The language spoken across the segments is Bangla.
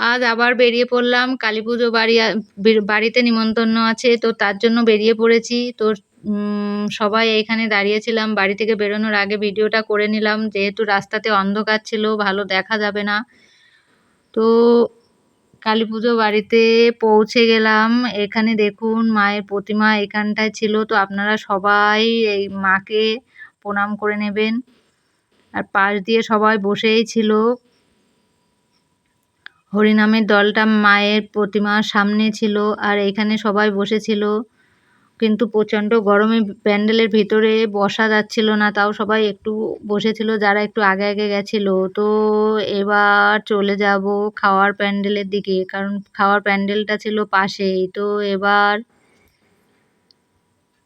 আজ আবার বেরিয়ে পড়লাম। কালী পুজো বাড়ি বাড়িতে নিমন্ত্রণ আছে, তো তার জন্য বেরিয়ে পড়েছি। তো সবাই এইখানে দাঁড়িয়েছিলাম বাড়ি থেকে বেরোনোর আগে ভিডিওটা করে নিলাম। যেহেতু রাস্তাতে অন্ধকার ছিল, ভালো দেখা যাবে না। তো, কালী পুজো বাড়িতে পৌঁছে গেলাম। এখানে দেখুন, মায়ের প্রতিমা এখানটায় ছিল। তো আপনারা সবাই এই মাকে প্রণাম করে নেবেন। আর পাশ দিয়ে সবাই বসেই ছিল। হরিনামের দলটা মায়ের প্রতিমার সামনে ছিল আর এখানে সবাই বসেছিল। কিন্তু প্রচণ্ড গরমে প্যান্ডেলের ভিতরে বসা যাচ্ছিল না, তাও সবাই একটু বসেছিল, যারা একটু আগে আগে গেছিল। তো এবার চলে যাব খাওয়ার প্যান্ডেলের দিকে, কারণ খাওয়ার প্যান্ডেলটা ছিল পাশেই। তো এবার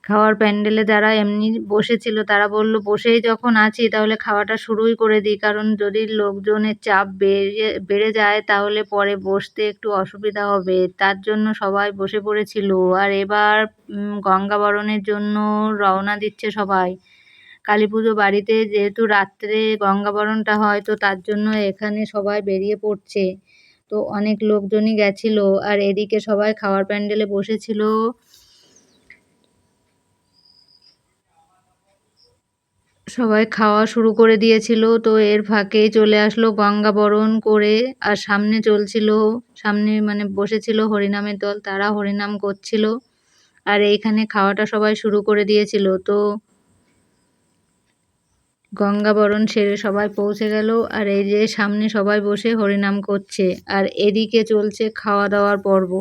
খাওয়ার প্যান্ডেলে যারা এমনি বসেছিল, তারা বলল, বসেই যখন আছি, তাহলে খাওয়াটা শুরুই করে দিই। কারণ যদি লোকজনের চাপ বেড়ে বেড়ে যায়, তাহলে পরে বসতে একটু অসুবিধা হবে। তার জন্য সবাই বসে পড়েছিল। আর এবার গঙ্গাবরণের জন্য রওনা দিচ্ছে সবাই। কালী পুজো বাড়িতে যেহেতু রাত্রে গঙ্গাবরণটা হয়, তো তার জন্য এখানে সবাই বেরিয়ে পড়ছে। তো অনেক লোকজনই গেছিল। আর এদিকে সবাই খাওয়ার প্যান্ডেলে বসেছিল। সবাই খাওয়া শুরু করে দিয়েছিল। তো এর ফাঁকেই চলে আসলো গঙ্গা বরণ করে আর সামনে চলছিল, সামনে মানে বসেছিল হরিনামের দল, তারা হরিনাম করছিল। আর এইখানে খাওয়াটা সবাই শুরু করে দিয়েছিল। তো গঙ্গা বরণ সেরে সবাই পৌঁছে গেল। আর এই যে সামনে সবাই বসে হরিনাম করছে। আর এদিকে চলছে খাওয়া দাওয়ার পর্ব।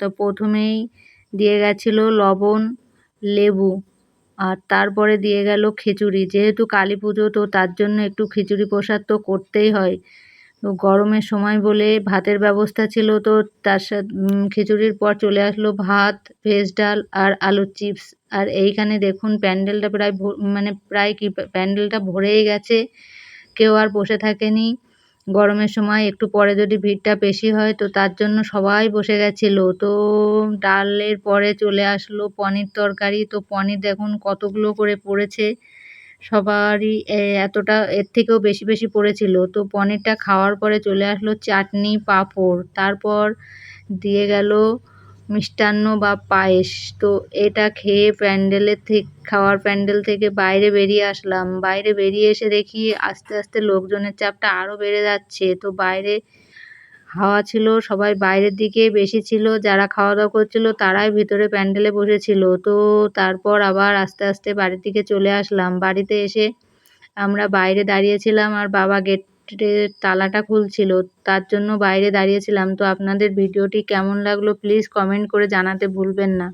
তো প্রথমেই দিয়ে গেছিল লবণ, লেবু। আর তারপরে দিয়ে গেল খিচুড়ি। যেহেতু কালী পুজো, তো তার জন্য একটু খিচুড়ি প্রসাদ তো করতেই হয়। তো গরমের সময় বলে ভাতের ব্যবস্থা ছিল, তো তার সাথে খিচুড়ির পর চলে আসলো ভাত, ভেজ ডাল আর আলুর চিপস। আর এইখানে দেখুন প্যান্ডেলটা প্রায় মানে প্রায় কি, প্যান্ডেলটা ভরেই গেছে। কেউ আর বসে থাকেনি। গরমের সময় একটু পরে যদি ভিড়টা বেশি হয়, তো তার জন্য সবাই বসে গেছিল। তো ডালের পরে চলে আসলো পনির তরকারি। তো পনির দেখুন কতগুলো করে পড়েছে। সবারই এতটা, এর থেকেও বেশি বেশি পড়েছিল। তো পনিরটা খাওয়ার পরে চলে আসলো চাটনি পাঁপড়। তারপর দিয়ে গেল মিষ্টান্ন বা পায়েস। তো এটা খেয়ে প্যান্ডেলের থেকে, খাওয়ার প্যান্ডেল থেকে বাইরে বেরিয়ে আসলাম। বাইরে বেরিয়ে এসে দেখি আস্তে আস্তে লোকজনের চাপটা আরও বেড়ে যাচ্ছে। তো বাইরে হাওয়া ছিল, সবাই বাইরের দিকে বেশি ছিল, যারা খাওয়া দাওয়া করছিল তারাই ভিতরে প্যান্ডেলে বসেছিল। তো তারপর আবার আস্তে আস্তে বাড়ির দিকে চলে আসলাম। বাড়িতে এসে আমরা বাইরে দাঁড়িয়েছিলাম আর বাবা গেটের তালাটা খুলছিল, তার জন্য বাইরে দাঁড়িয়েছিলাম। তো আপনাদের ভিডিওটি কেমন লাগল প্লিজ কমেন্ট করে জানাতে ভুলবেন না।